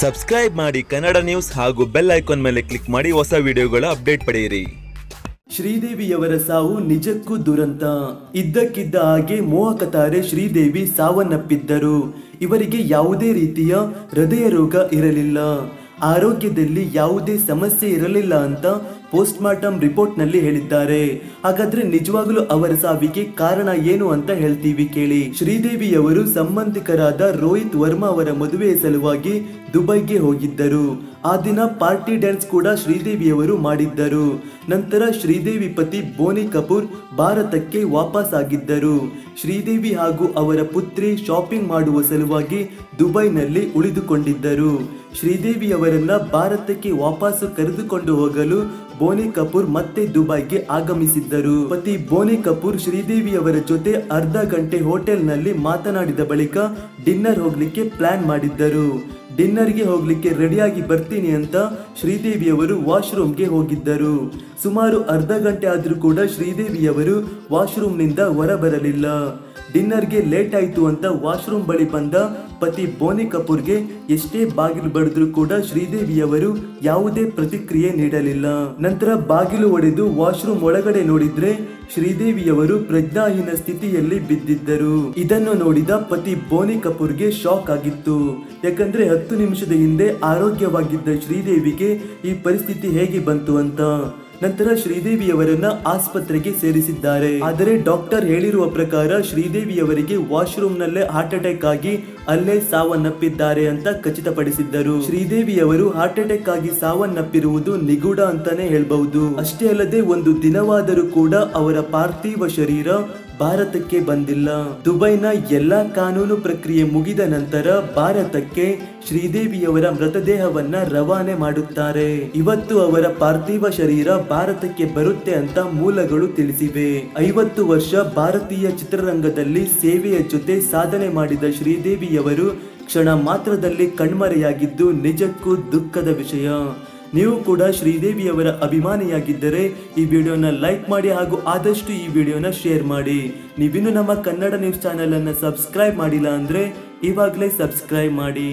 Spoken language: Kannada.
ಸಬ್ಸ್ಕ್ರೈಬ್ ಮಾಡಿ ಕನ್ನಡ ನ್ಯೂಸ್ ಹಾಗೂ ಬೆಲ್ ಐಕಾನ್ ಮೇಲೆ ಕ್ಲಿಕ್ ಮಾಡಿ ಹೊಸ ವಿಡಿಯೋಗಳ ಅಪ್ಡೇಟ್ ಪಡೆಯಿರಿ. ಶ್ರೀದೇವಿಯವರ ಸಾವು ನಿಜಕ್ಕೂ ದುರಂತ. ಇದ್ದಕ್ಕಿದ್ದ ಹಾಗೆ ಮೋಹಕ ತಾರೆ ಶ್ರೀದೇವಿ ಸಾವನ್ನಪ್ಪಿದ್ದರು. ಇವರಿಗೆ ಯಾವುದೇ ರೀತಿಯ ಹೃದಯ ರೋಗ ಇರಲಿಲ್ಲ. ಆರೋಗ್ಯದಲ್ಲಿ ಯಾವುದೇ ಸಮಸ್ಯೆ ಇರಲಿಲ್ಲ ಅಂತ ಪೋಸ್ಟ್ ಮಾರ್ಟಮ್ ರಿಪೋರ್ಟ್ನಲ್ಲಿ ಹೇಳಿದ್ದಾರೆ. ಹಾಗಾದ್ರೆ ನಿಜವಾಗ್ಲೂ ಅವರ ಸಾವಿಗೆ ಕಾರಣ ಏನು ಅಂತ ಹೇಳ್ತೀವಿ ಕೇಳಿ. ಶ್ರೀದೇವಿಯವರು ಸಂಬಂಧಿಕರಾದ ರೋಹಿತ್ ವರ್ಮಾ ಅವರ ಮದುವೆಯ ಸಲುವಾಗಿ ದುಬೈಗೆ ಹೋಗಿದ್ದರು. ಆ ದಿನ ಪಾರ್ಟಿ ಡ್ಯಾನ್ಸ್ ಕೂಡ ಶ್ರೀದೇವಿಯವರು ಮಾಡಿದ್ದರು. ನಂತರ ಶ್ರೀದೇವಿ ಪತಿ ಬೋನಿ ಕಪೂರ್ ಭಾರತಕ್ಕೆ ವಾಪಸ್ ಆಗಿದ್ದರು. ಶ್ರೀದೇವಿ ಹಾಗೂ ಅವರ ಪುತ್ರಿ ಶಾಪಿಂಗ್ ಮಾಡುವ ಸಲುವಾಗಿ ದುಬೈನಲ್ಲಿ ಉಳಿದುಕೊಂಡಿದ್ದರು. ಶ್ರೀದೇವಿಯವರನ್ನ ಭಾರತಕ್ಕೆ ವಾಪಸ್ಸು ಕರೆದುಕೊಂಡು ಹೋಗಲು ಬೋನಿ ಕಪೂರ್ ಮತ್ತೆ ದುಬೈಗೆ ಆಗಮಿಸಿದ್ದರು. ಪತಿ ಬೋನಿ ಕಪೂರ್ ಶ್ರೀದೇವಿಯವರ ಜೊತೆ ಅರ್ಧ ಗಂಟೆ ಹೋಟೆಲ್ನಲ್ಲಿ ಮಾತನಾಡಿದ ಬಳಿಕ ಡಿನ್ನರ್ ಹೋಗ್ಲಿಕ್ಕೆ ಪ್ಲಾನ್ ಮಾಡಿದ್ದರು. ಡಿನ್ನರ್ಗೆ ಹೋಗಲಿಕ್ಕೆ ರೆಡಿಯಾಗಿ ಬರ್ತೀನಿ ಅಂತ ಶ್ರೀದೇವಿಯವರು ವಾಶ್ರೂಮ್ಗೆ ಹೋಗಿದ್ದರು. ಸುಮಾರು ಅರ್ಧ ಗಂಟೆ ಆದರೂ ಕೂಡ ಶ್ರೀದೇವಿಯವರು ವಾಶ್ರೂಮ್ನಿಂದ ಹೊರಬರಲಿಲ್ಲ. ಡಿನ್ನರ್ಗೆ ಲೇಟ್ ಆಯಿತು ಅಂತ ವಾಶ್ರೂಮ್ ಬಳಿ ಬಂದ ಪತಿ ಬೋನಿ ಕಪೂರ್ಗೆ ಎಷ್ಟೇ ಬಾಗಿಲು ಬಡಿದ್ರು ಕೂಡ ಶ್ರೀದೇವಿಯವರು ಯಾವುದೇ ಪ್ರತಿಕ್ರಿಯೆ ನೀಡಲಿಲ್ಲ. ನಂತರ ಬಾಗಿಲು ಒಡೆದು ವಾಶ್ರೂಮ್ ಒಳಗಡೆ ನೋಡಿದ್ರೆ ಶ್ರೀದೇವಿಯವರು ಪ್ರಜ್ಞಾಹೀನ ಸ್ಥಿತಿಯಲ್ಲಿ ಬಿದ್ದಿದ್ದರು. ಇದನ್ನು ನೋಡಿದ ಪತಿ ಬೋನಿ ಕಪೂರ್ಗೆ ಶಾಕ್ ಆಗಿತ್ತು. ಯಾಕಂದ್ರೆ ಹತ್ತು ನಿಮಿಷದ ಹಿಂದೆ ಆರೋಗ್ಯವಾಗಿದ್ದ ಶ್ರೀದೇವಿಗೆ ಈ ಪರಿಸ್ಥಿತಿ ಹೇಗೆ ಬಂತು ಅಂತ. ನಂತರ ಶ್ರೀದೇವಿಯವರನ್ನ ಆಸ್ಪತ್ರೆಗೆ ಸೇರಿಸಿದ್ದಾರೆ. ಆದರೆ ಡಾಕ್ಟರ್ ಹೇಳಿರುವ ಪ್ರಕಾರ ಶ್ರೀದೇವಿಯವರಿಗೆ ವಾಶ್ರೂಮ್ ನಲ್ಲೇ ಹಾರ್ಟ್ ಅಟ್ಯಾಕ್ ಆಗಿ ಅಲ್ಲೇ ಸಾವನ್ನಪ್ಪಿದ್ದಾರೆ ಅಂತ ಖಚಿತಪಡಿಸಿದ್ದರು. ಶ್ರೀದೇವಿಯವರು ಹಾರ್ಟ್ ಅಟ್ಯಾಕ್ ಆಗಿ ಸಾವನ್ನಪ್ಪಿರುವುದು ನಿಗೂಢ ಅಂತಾನೆ ಹೇಳಬಹುದು. ಅಷ್ಟೇ ಅಲ್ಲದೆ ಒಂದು ದಿನವಾದರೂ ಕೂಡ ಅವರ ಪಾರ್ಥಿವ ಶರೀರ ಭಾರತಕ್ಕೆ ಬಂದಿಲ್ಲ. ದುಬೈನ ಎಲ್ಲಾ ಕಾನೂನು ಪ್ರಕ್ರಿಯೆ ಮುಗಿದ ನಂತರ ಭಾರತಕ್ಕೆ ಶ್ರೀದೇವಿಯವರ ಮೃತದೇಹವನ್ನ ರವಾನೆ ಮಾಡುತ್ತಾರೆ. ಇವತ್ತು ಅವರ ಪಾರ್ಥಿವ ಶರೀರ ಭಾರತಕ್ಕೆ ಬರುತ್ತೆ ಅಂತ ಮೂಲಗಳು ತಿಳಿಸಿವೆ. ಐವತ್ತು ವರ್ಷ ಭಾರತೀಯ ಚಿತ್ರರಂಗದಲ್ಲಿ ಸೇವೆಯ ಜೊತೆ ಸಾಧನೆ ಮಾಡಿದ ಶ್ರೀದೇವಿಯವರು ಕ್ಷಣ ಮಾತ್ರದಲ್ಲಿ ಕಣ್ಮರೆಯಾಗಿದ್ದು ನಿಜಕ್ಕೂ ದುಃಖದ ವಿಷಯ. ನೀವು ಕೂಡ ಶ್ರೀದೇವಿಯವರ ಅಭಿಮಾನಿಯಾಗಿದ್ದರೆ ಈ ವಿಡಿಯೋನ ಲೈಕ್ ಮಾಡಿ ಹಾಗೂ ಆದಷ್ಟು ಈ ವಿಡಿಯೋನ ಶೇರ್ ಮಾಡಿ. ನೀವಿನ್ನು ನಮ್ಮ ಕನ್ನಡ ನ್ಯೂಸ್ ಚಾನೆಲ್ ಅನ್ನು ಸಬ್ಸ್ಕ್ರೈಬ್ ಮಾಡಿಲ್ಲ ಅಂದ್ರೆ ಇವಾಗಲೇ ಸಬ್ಸ್ಕ್ರೈಬ್ ಮಾಡಿ.